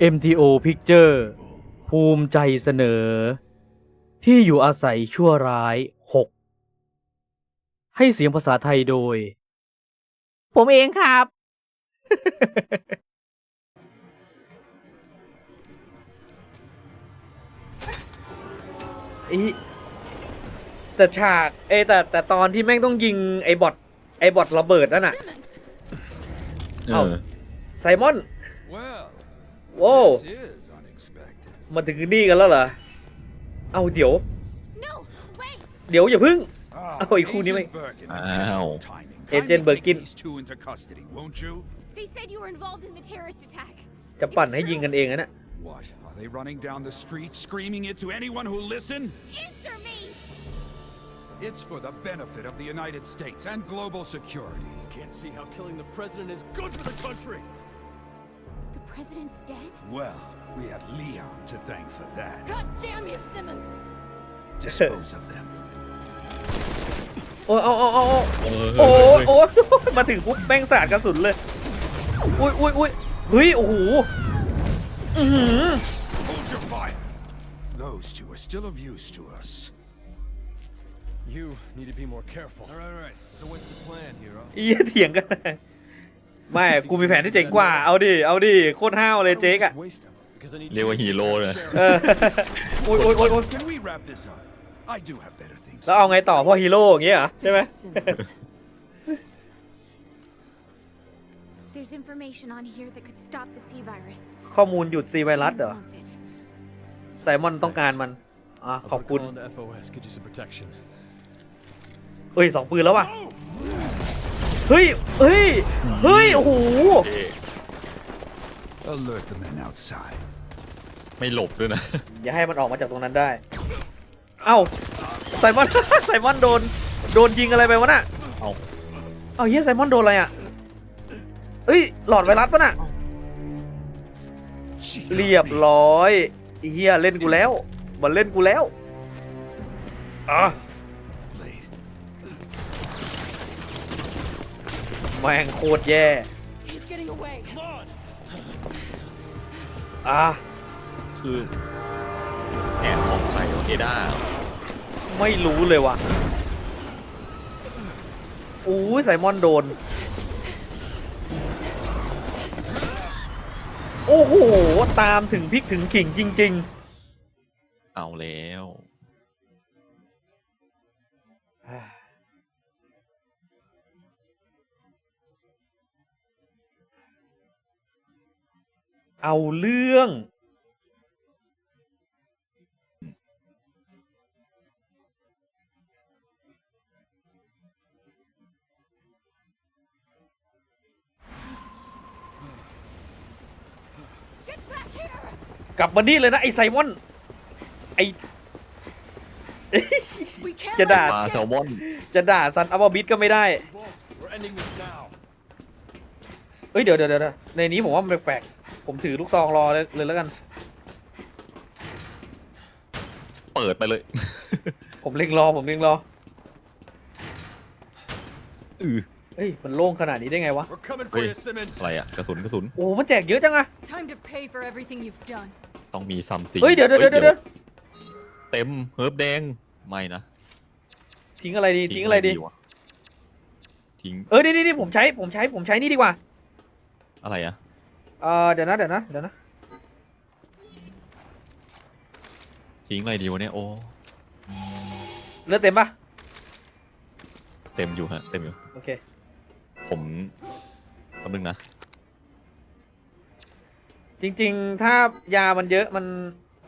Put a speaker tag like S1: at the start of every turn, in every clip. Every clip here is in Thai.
S1: MTO Picture ภูมิใจเสนอ ที่อยู่อาศัยชั่วร้าย 6 ให้เสียงภาษาไทยโดย ผมเองครับ อีแต่ฉากเอยแต่แต่ตอนที่แม่งต้องยิงไอ้บอทไอ้บอทระเบิดนั่นน่ะ
S2: Simmons!
S1: เอ้าไซมอน
S3: Well,
S1: โว้
S3: this is unexpected.
S1: มาถึงนี่กันแล้วเหรอ เอาเดี๋ยว
S2: No! Wait!
S1: เดี๋ยวอย่าพึ่ง
S3: Ah,
S1: Oh, you couldn't
S3: Agent
S1: even-
S3: Birkin.
S4: Ow.
S3: Timing.
S1: Agent
S3: Kindly take
S1: Birkin.
S3: these two into custody, won't you?
S2: They said you were involved in the terrorist attack.
S1: จะปั่นให้ยิงกันเองนะเนี่ย
S3: What? Are they running down the street screaming it to anyone who'll listen?
S2: Answer me!
S3: It's for the benefit of the United States and global security.
S5: Can't see how killing the president is good for the country.
S2: The president's dead?
S3: Well, we have Leon to thank for that.
S2: God damn you, Simmons!
S3: Dispose of them.
S1: โอ้ยเอาเอาเอาเอา
S4: เออ
S1: โอ้ยโอ้ย มาถึงปุ๊บแม่งสาดกระสุนเลย อุ้ยอุ้ยอุ้ยเฮ้ย โอ้โห อื้อหือ
S3: Hold your fire. Those two are still of use to us.
S5: You need to be more careful. All right, all right. So what's the plan, hero?
S1: อีเถียงกัน ไม่กูมีแผนที่เจ๋งกว่า เอาดิ เอาดิ โคตรห้าวเลยเจ๊กอะ
S5: Waste him because I need
S4: เรียกว่าฮีโร่เลย
S1: เออ โอ้ยโอ้ยโอ้ยโอ้ย
S3: Can we wrap this up? I do have better things.
S1: แล้วเอาไงต่อพ่อฮีโร่อย่างเงี้ยเหรอใช่ไหม
S2: Simmons. There's information on here that could stop the C virus.
S1: ข้อมูลหยุดซีไวรัส
S2: Simmons
S1: เหรอ
S2: wants it.
S1: ไซมอนต้องการมัน อะ
S5: I'll
S1: ขอบ
S5: put a
S1: คุณ
S5: call into FOS. Get you some protection.
S1: เฮ้ยสองปืนแล้วว่ะ เฮ้ย เฮ้ย เฮ้ย โอ้โห
S3: Alert the men outside.
S4: ไม่หลบด้วยนะ
S1: อย่าให้มันออกมาจากตรงนั้นได้ เอ้าไซมอน ไซมอนโดน โดนยิงอะไรไปวะน่ะ
S4: เอา
S1: เอาเฮียไซมอนโดนอะไรอะเอ้ย หลอดไวรัสปะน่ะ
S3: She
S1: เรียบร้อยไอ้เฮียเล่นกูแล้ว มันเล่นกูแล้ว อะ แม่งโคตรแย่
S2: He's getting away.
S1: อะ
S4: คือแผนของใครวะเอด้า
S1: ไม่รู้เลยว่ะอู้ยไซมอนโดน โอ้โห ตามถึงพริกถึงขิงจริง
S4: เอาแล้ว
S1: เอาเรื่อง
S2: Get back here!
S1: กลับมานี่เลยนะ ไอ้ไซมอน ไอ้
S2: We can't
S1: จะ
S2: let
S1: ด่า
S2: him
S4: ปลาแซล
S2: escape.
S4: มอน
S1: จะด่าซันอัลบาบิดก็ไม่ได้
S5: Whoa, we're ending this now.
S1: เอ้ยเดี๋ยวเดี๋ยวเดี๋ยวในนี้ผมว่ามันแปลกๆ ผมถือลูกซองรอเลยเลยแล้วกัน
S4: เปิดไปเลย
S1: ผมเล็งรอผมเล็งรอ
S4: อือ
S1: เฮ้ยมันโล่งขนาดนี้ได้ไงวะ
S5: We're coming for
S4: Wait.
S5: you, Simmons.
S4: อะไรอะกระสุนกระสุน
S1: โอ้มันแจกเยอะจังอะ
S2: Time to pay for everything you've done.
S4: ต้องมีซัมติง
S1: เฮ้ยเดี๋ยวเดี๋ยวเดี๋ยวเดี๋ยว
S4: เต็มเฮิร์บแดงไม่นะ
S1: ทิ้งอะไรดีทิ้งอะไรดี
S4: วะทิ้ง
S1: เออนี่นี่นี่ผมใช้ผมใช้ผมใช้นี่ดีกว่า
S4: อะไรอะ
S1: เออเดี๋ยวนะเดี๋ยวนะเดี๋ยวนะ
S4: ทิ้งอะไรดีวะเนี่ยโอ้
S1: เลือดเต็มปะ
S4: เต็มอยู่ฮะเต็มอยู่
S1: โอเค
S4: ผมแป๊บนึงนะ
S1: จริง ๆ ถ้ายามันเยอะมัน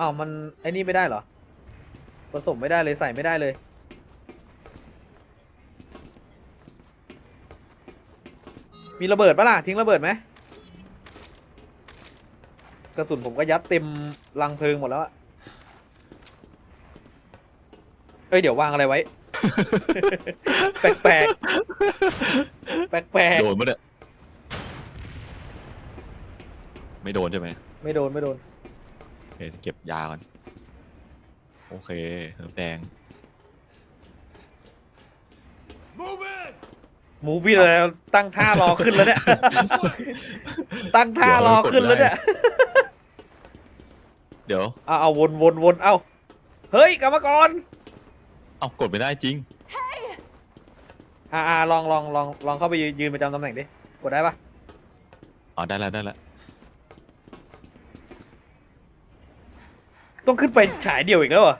S1: อ๋อมันไอ้นี่ไม่ได้เหรอผสมไม่ได้เลยใส่ไม่ได้เลย มีระเบิดปะล่ะทิ้งระเบิดไหม กระสุนผมก็ยัดเต็มลังเพลิงหมดแล้วอะเอ้ยเดี๋ยววางอะไรไว้ แปลกแปลกๆแปลกแปลก
S4: โดนปะเนี่ยไม่โดนใช่ไหม
S1: ๆไม่โดนไม่โดน
S4: โอเคเก็บยาก่อนโอเคเฮิร์บแดง
S3: Move in!
S1: มูฟี่เลยตั้งท่ารอขึ้นแล้วเนี่ย ตั้งท่ารอขึ้นแล้วเนี่ย
S4: ดี๋ยว
S1: เอาเอาวนวนวนเอาเฮ้ยกลับมาก่อน
S4: เอากดไม่ได้จริง
S1: อ่าอ่าลองลองลองลองเข้าไปยืนยืนประจำตำแหน่งดิกดได้ปะ
S4: อ๋อได้แล้วได้แล้ว
S1: ต้องขึ้นไปฉายเดี่ยวอีกแล้วเหรอ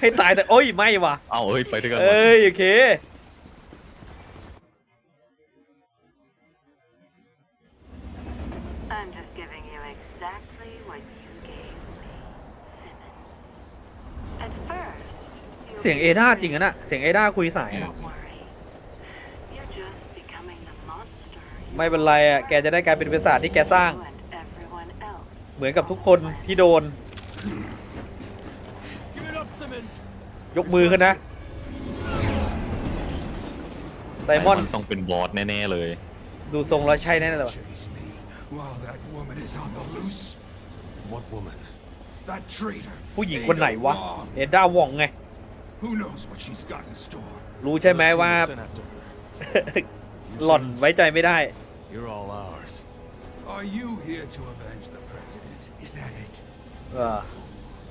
S1: ให้ตายแต่โอ้ยไม่ว่ะ
S4: เอาเอ้ยไปด้วยกันหมด
S1: เอ้ยโอเค
S6: I'm just giving you exactly what you gave me, Simmons. At first, you
S1: เสียงเอด้าจริงอะน่ะ เสียงเอด้าคุยสายอะ
S6: Don't worry. You're just becoming the monster. you
S1: ไม่เป็นไรอะแกจะได้กลายเป็นปีศาจที่แกสร้าง
S6: and everyone else.
S1: เหมือนกับทุกคนที่โดน
S5: Give it up, Simmons.
S1: ยกมือขึ้นนะ ไซมอน
S4: ต้องเป็นบอสแน่ๆเลย
S1: ดูทรงแล้วใช่แน่เลยว่ะ
S3: Chase me while that woman is on the loose.
S5: What woman?
S3: That traitor.
S1: ผู้หญิงคนไหนวะ
S3: Ada Wong.
S1: เอด้าว่องไง
S3: Who knows what she's got in store?
S1: รู้ใช่ไหม
S5: We're the team
S1: ว่า
S5: who sent after her.
S1: หล่อนไว้ใจไม่ได้
S5: You're all ours.
S3: Are you here to avenge the president? Is that it?
S1: เออ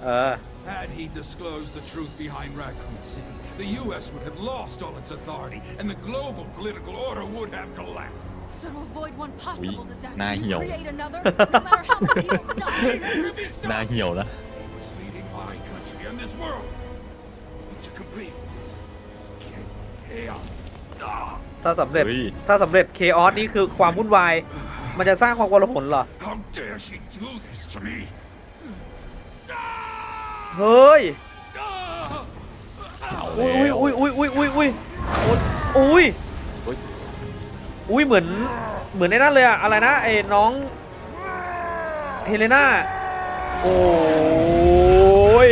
S1: เออ
S3: Had he disclosed the truth behind Raccoon City, the U.S. would have lost all its authority, and the global political order would have collapsed.
S2: So to avoid one possible
S4: Ui,
S2: disaster,
S4: nah,
S2: you
S4: hiểu.
S2: create another, no matter how many people die.
S3: Let me stop.
S4: หน้าเหี่ยวนะ
S3: He was leading my country and this world into complete chaos. Ah,
S1: ถ้าสำเร็จ
S4: เฮ้ย
S1: ถ้าสำเร็จเคออสนี่คือความวุ่นวาย มันจะสร้างความกลาหนเหรอ
S3: how dare she do this to me?
S1: เฮ้ย
S3: Ah!
S4: เอา
S1: อุ้ย
S4: แล้ว
S1: อุ้ยอุ้ยอุ้ยอุ้ยอุ้ยอุ้ย
S4: เฮ้ย
S1: อุ้ยเหมือนเหมือนไอ้นั่นเลยอะอะไรนะไอ้น้องเฮเลนาโอ้ย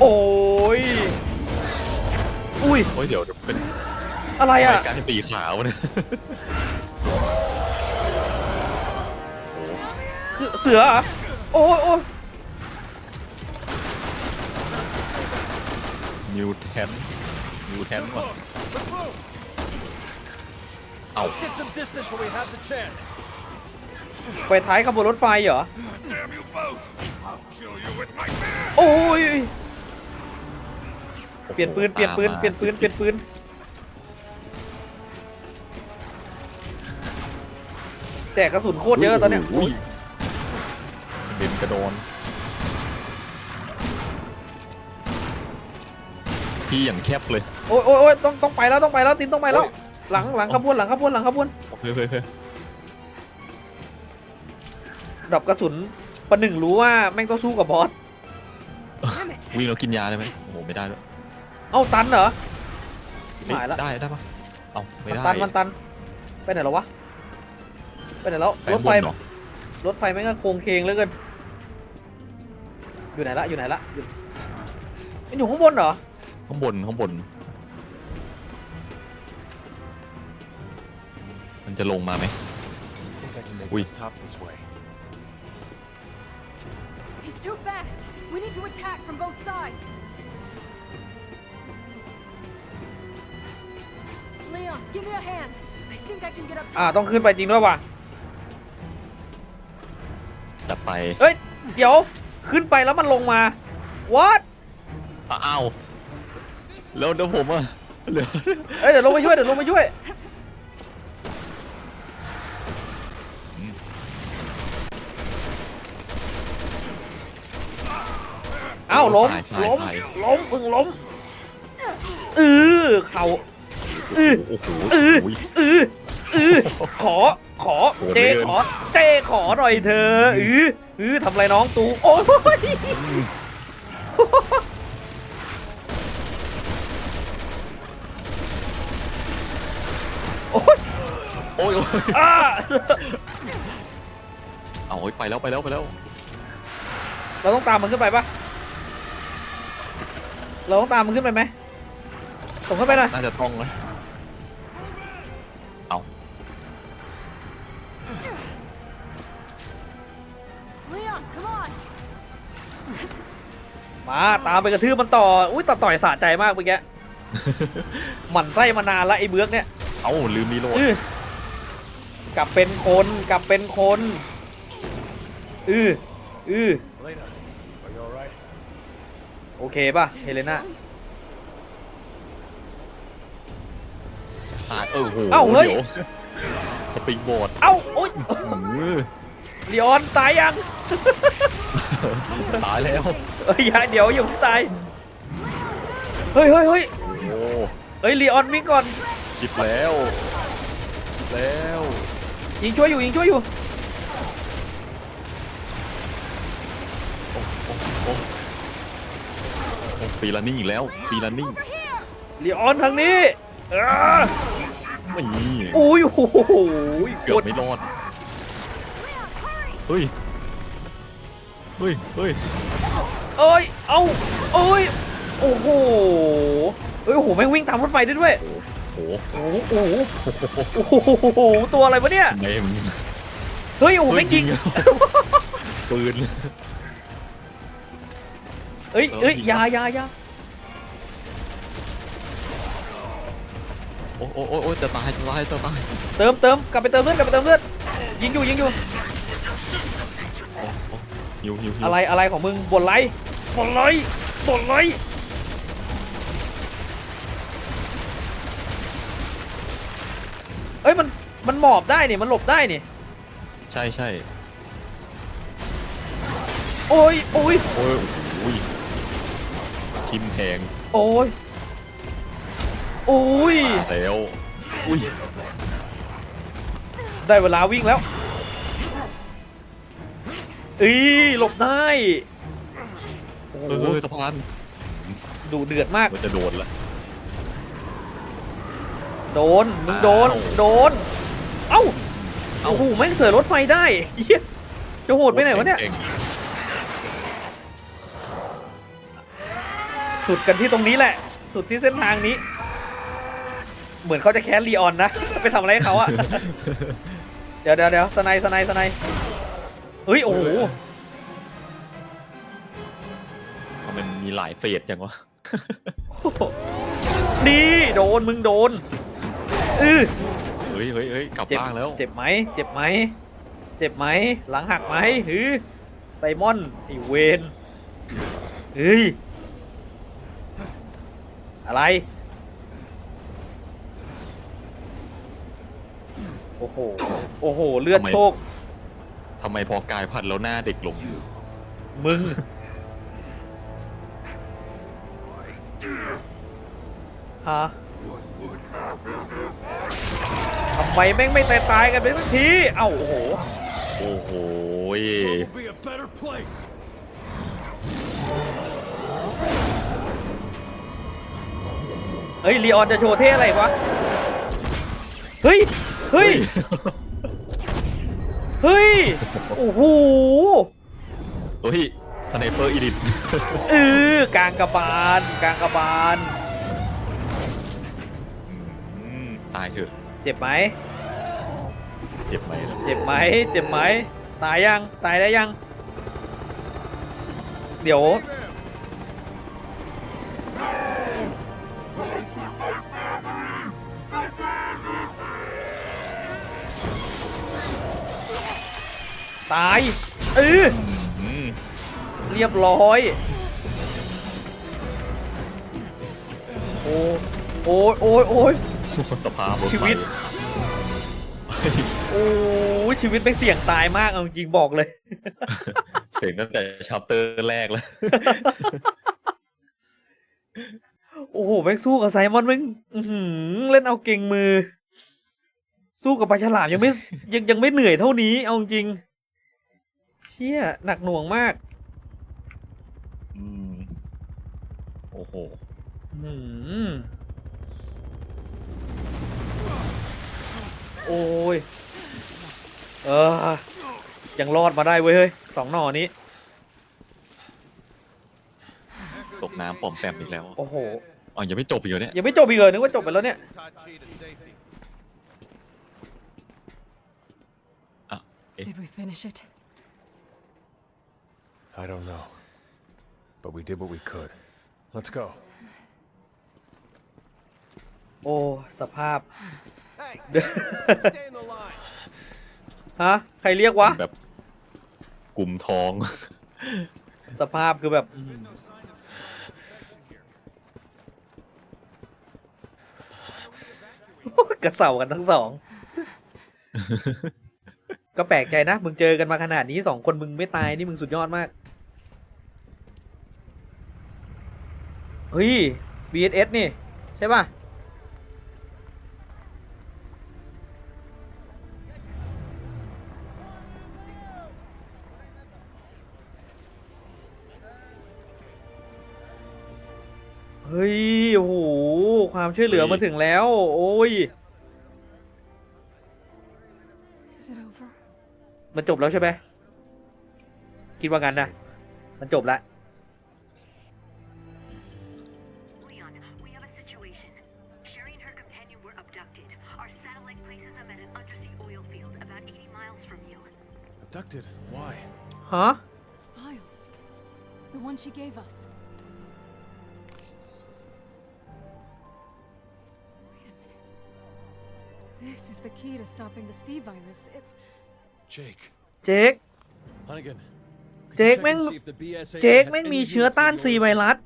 S1: โอ้ยอุ้ย
S4: โอ้ยเดี๋ยวเดี๋ยวเป็น
S1: อะไรอะ
S4: รายการสีขาวเนี่ย
S1: คือเสือเหรอโอ้ยโอ้ย
S4: นิวแทนนิวแทนว่ะ
S5: Let's move.
S4: เอา
S5: Get some distance when we have the chance.
S1: ไปท้ายขบวนรถไฟเหรอ
S3: Damn you both! I'll kill you with my man!
S1: โอ้ย เปลี่ยนปืน เปลี่ยนปืน เปลี่ยนปืน เปลี่ยนปืน แต่กระสุนโคตรเยอะตอนเนี้ย
S4: อุ้ยเด่นกระโดน ที่อย่างแคบเลย
S1: โอ้ยโอ้ยโอ้ยต้องต้องไปแล้วต้องไปแล้วตินต้องไปแล้ว
S4: โอ้ย
S1: หลังหลังขบวนหลังขบวนหลังขบวน
S4: เฮ้ยเฮ้ยเฮ้ย
S1: ดรอปกระสุนประหนึ่งรู้ว่าแม่งต้องสู้กับบอส
S2: Damn it.
S4: วิ่งแล้วกินยาได้ไหมโอ้โหไม่ได้ด้วย
S1: เอ้าตันเหรอ
S4: เฮ้ย
S1: หายละ
S4: ได้ได้ปะเอาไม่
S1: มัน
S4: ได้
S1: ตันมันตัน ไปไหนแล้ววะ ไปไหนแล้ว
S4: ไป
S1: รถไฟ
S4: บนเหรอ
S1: รถไฟแม่งก็โครงเคงเหลือเกิน อยู่ไหนละ อยู่ไหนละอยู่มันอยู่ข้างบนเหรอ
S4: ข้างบนข้างบน จะลงมาไหม
S5: I think I can make
S4: Ui.
S5: it top this way.
S2: He's too fast. We need to attack from both sides. Leon, give me a hand. I think I can get up
S1: อ่า
S2: top.
S1: ต้องขึ้นไปจริงด้วยว่ะ
S4: จะไป
S1: เอ้ย เดี๋ยว ขึ้นไปแล้วมันลงมา what
S4: อ้าวแล้วเดี๋ยวผมอะเหลือ
S1: เอ้ย เดี๋ยวลงไปช่วย เดี๋ยวลงไปช่วย อ้าล้ม
S4: สายสาย
S1: ล้ม
S4: สาย
S1: ล้มมึงล้มเออเข่าเออ
S4: โอ้โห
S1: เออ
S4: อุ้ย
S1: เออเออขอ ขอ
S4: โหด
S1: เจ
S4: เหลือเกิน
S1: ขอ เจ ขอหน่อยเธอเออเออทำไรน้องตู โอ้ย โอ้ย
S4: โอ้ยโอ้ย
S1: อ้า
S4: เอาเฮ้ยไปแล้วไปแล้วไปแล้ว
S1: เราต้องตามมันขึ้นไปปะ เราต้องตามมันขึ้นไปไหมส่งขึ้นไปหน่อย
S4: น่าจะต้องนะเอา
S2: Leon, come on.
S1: มาตามไปกระทืบมันต่อ อุ้ยต่อต่อยสะใจมากเมื่อกี้ หมั่นไส้มานานละไอ้เบือกเนี่ย
S4: เอาลืมมีโหลด
S1: อื้อกลับเป็นคนกลับเป็นคน อืออือ
S5: Elena, are you alright?
S1: โอเคป่ะ เฮเลนา
S4: ตายเออโห
S1: เอ้าเฮ้ย
S4: ดี๋วสปริงโบร์ด
S1: เอ้าโอ๊ย
S4: อื้อ
S1: ลีออนตายยัง
S4: ตายแล้ว
S1: เอ้ยอย่าเดี๋ยวอย่าเพิ่งตาย เฮ้ยเฮ้ยเฮ้ย
S4: โอ้
S1: เฮ้ยลีออนวิ่งก่อน
S4: จิบแล้วจิบแล้ว
S1: ยิงช่วยอยู่ยิงช่วยอยู่
S4: โอ้โอ้โอ้โอ้ ฟรีลันนิ่งอีกแล้วฟรีลันนิ่ง
S1: ลีออนทางนี้อ้า
S4: ไม่มี
S1: อุ้ยโอ้โห
S4: เกือบไม่รอดเฮ้ยเฮ้ยเฮ้ย
S1: เอ้ยเอ้าเอ้ยโอ้โหเอ้ยโอ้โหแม่งวิ่งตามรถไฟได้ด้วย
S4: โอ้โห
S1: โอ้โหโอ้โหโอ้โหตัวอะไรวะเนี่ย
S4: ทำไมมัน
S1: เฮ้ยโอ้โหแม่งยิง
S4: เฮ้ยปืน
S1: เอ้ยเอ้ย
S4: เออยิง
S1: อยาอยาอยา
S4: โอ้โอ้โอ้โอ้จะตายจะตายจะตาย
S1: เติมเติมกลับไปเติมเลือดกลับไปเติมเลือดยิงอยู่ยิงอยู่
S4: โอ้โอ้หิวหิวหิว
S1: อะไรอะไรของมึงบนไรบนไรบนไรเอ้ยมันมันหมอบได้นี่มันหลบได้นี่
S4: ใช่ใช่
S1: โอ้ยโอ้ย
S4: โอ้ยโอ้ย ทิมแทง
S1: โอ้ยโอ้ย
S4: ตายแล้วอุ้ย
S1: ได้เวลาวิ่งแล้วอีหลบได้ โอ้
S4: เออ
S1: โห
S4: เออสะพาน
S1: ดูเดือดมาก
S4: มันจะโดนละ
S1: โดน มึงโดนโดนเอ้าโอ้โหแม่งเสือรถไฟได้เหี้ยจะโหดไปไหนวะเนี่ย
S4: ก่ง
S1: สุดกันที่ตรงนี้แหละ สุดที่เส้นทางนี้ เหมือนเขาจะแค้นลีออนนะ ไปทำอะไรให้เขาอะเดี๋ยวเดี๋ยวเดี๋ยวสไนด์สไนด์สไนด์เฮ้ยโอ้โห
S4: ทำไมมันมีหลายเฟสจังวะ
S1: นี่โดนมึงโดนอือ
S4: เฮ้ยเฮ้ยเฮ้ยกลับ
S1: เจ็บ
S4: บ้านแล้ว
S1: เจ็บไหมเจ็บไหมเจ็บไหมหลังหักไหมหือไซมอนไอเวนเฮ้ย อะไร โอ้โห โอ้โห เลือด
S4: ทำไม
S1: โชค
S4: ทำไมพอกายพันธุ์แล้วหน้าเด็กลง
S1: มึง ฮะทำไมแม่งไม่ตายตายๆกันไปสักที เอ้า โอ้โห
S4: โอ้โหย
S5: Will be a better place.
S1: เฮ้ยลีออนจะโชว์เท่อะไรวะ เฮ้ย เฮ้ย เฮ้ย โอ้โห
S4: เฮ้ยสไนเปอร์อีดิท
S1: เออกลางกระบาลกลางกระบาล
S4: ตายเถอะ
S1: เจ็บไหม
S4: เจ็บไหมล่ะ
S1: เจ็บไหม เจ็บไหม ตายยัง ตายได้ยัง เดี๋ยวายเออ
S4: อืม
S1: เรียบร้อย โอ้โอ้ยโอ้ยโอ้ย
S4: สภาพรถไฟ
S1: ชีวิต โอ้ยชีวิตไม่เสี่ยงตายมากเอาจริงๆบอกเลย
S4: เสียงตั้งแต่ชัปเตอร์แรกแล้ว
S1: โอ้โหแม่งสู้กับไซมอนแม่งอื้อหือเล่นเอาเก่งมือ สู้กับปลาฉลามยังไม่ ยังยังไม่เหนื่อยเท่านี้เอาจริงเชี่ยหนักหน่วงมาก
S4: อืม โอ้โห
S1: อื้อหือโอ้ย เออ ยังรอดมาได้เว้ยเฮ้ยสองหน่อนี้
S4: ตกน้ำปอมแปมอีกแล้ว
S1: โอ้โห
S4: อ๋อ ยังไม่จบอีกเหรอเนี่ย
S1: ยังไม่จบอีกเลยนึกว่าจบไปแล้วเนี่ย
S5: Tachi to safety.
S7: Did we finish it?
S5: I don't know. But we did what we could. Let's go.
S1: โอ้ สภาพ
S5: Hey,
S1: เดี๋ยว
S5: stay in the line.
S1: ฮะ ใครเรียกวะ
S4: แบบกลุ่มทอง
S1: สภาพคือแบบอื้อหือกระเสากันทั้งสอง ก็แปลกใจนะ มึงเจอกันมาขนาดนี้สองคนมึงไม่ตายนี่มึงสุดยอดมาก เฮ้ย BSS นี่ ใช่ป่ะ เฮ้ย โอ้โห ความช่วยเหลือ
S4: เฮ้ย
S1: มาถึงแล้ว โอ้ย
S2: Is it over?
S1: มันจบแล้วใช่ไหมคิดว่างั้นนะ มันจบแล้ว
S6: Leon, we have a situation. Sherry and her companion were abducted. Our satellite places them at an undersea oil field about 80 miles from you.
S5: Abducted? Why?
S1: ฮะ
S2: Files. The one she gave us. Wait a minute. This is the key to stopping the C virus. It's.
S5: Jake.
S1: เจค
S5: Hunnigan. could you
S1: Jake
S5: check and
S1: แม่ง
S5: see if the BSAA
S1: เจค
S5: has
S1: แม่ง
S5: any
S1: มีเชื้อ
S5: units
S1: ต้าน
S5: with
S1: ซี
S5: your
S1: ไวรัส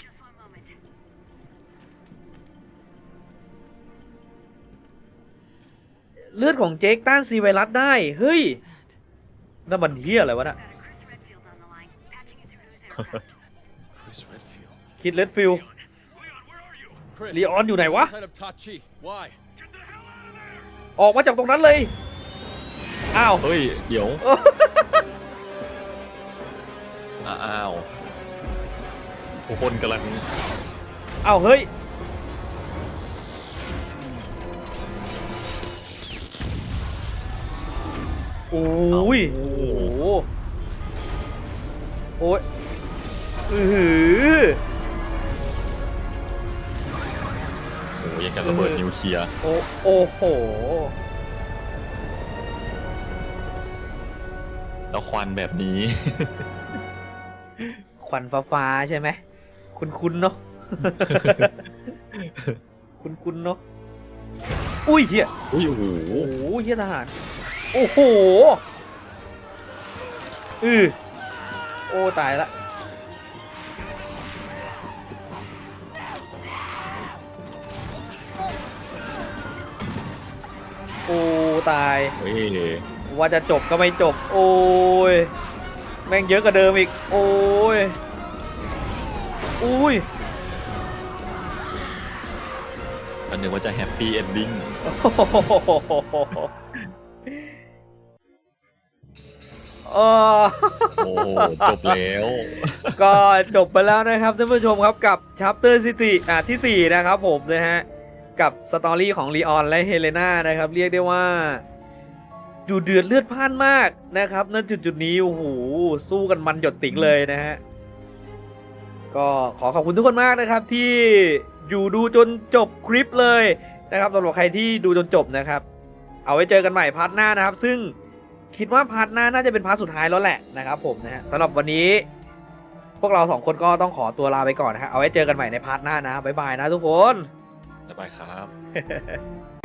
S1: เลือดของเจคต้านซีไวรัสได้ เฮ้ย
S2: that?
S1: นั่นมันเฮียอะไรวะน่ะ
S6: Got a Chris Redfield on the line, patching you through who's aircraft.
S5: Chris Redfield.
S1: คิดเลดฟิล
S5: Chris.
S1: ลีออนอยู่ไหนวะ
S5: Outside of Tachi. Why?
S1: ออกมาจากตรงนั้นเลย อ้าว
S4: เฮ้ย เดี๋ยว อ้าว ทุกคนกำลัง
S1: อ้าว เฮ้ย โอ้ยโอ้โหโอ้ยอือหือ
S4: โอ้ยยังกับระเบิดนิวเคลียร์
S1: โอ้โอ้โห
S4: แล้วควันแบบนี้
S1: ควันฟ้าฟ้าๆใช่ไหม คุณคุณเนาะ คุณคุณเนาะ อุ้ยเฮีย
S4: อุ้ยโอ้โห
S1: โอ้โหเฮียทหาร โอ้โหอือโอ้ ตายละโอ้ตาย
S4: เฮ้ย
S1: ว่าจะจบก็ไม่จบ โอ้ย แม่งเยอะกว่าเดิมอีก โอ้ยอุ้ย
S4: อันนึงว่าจะแฮปปี้เอนดิ้ง
S1: เออ
S4: โอ้โหจบแล้ว
S1: ก็จบไปแล้วนะครับท่านผู้ชมครับกับ Chapter City อะที่ 4 นะครับผมนะฮะ กับสตอรี่ของลีออนและเฮเลนานะครับ เรียกได้ว่าดูเดือดเลือดพล่านมากนะครับณจุดจุดนี้ โอ้โห สู้กันมันหยดติ๋งเลยนะฮะ ก็ขอขอบคุณทุกคนมากนะครับที่อยู่ดูจนจบคลิปเลยนะครับสำหรับใครที่ดูจนจบนะครับ เอาไว้เจอกันใหม่พาร์ทหน้านะครับ ซึ่ง คิดว่าพาร์ทหน้าน่าจะเป็นพาร์ทสุดท้ายแล้วแหละนะครับผมนะฮะสำหรับวันนี้ พวกเราสองคนก็ต้องขอตัวลาไปก่อนนะฮะเอาไว้เจอกันใหม่ในพาร์ทหน้านะบ๊ายบายนะทุกคน
S4: สบายครับ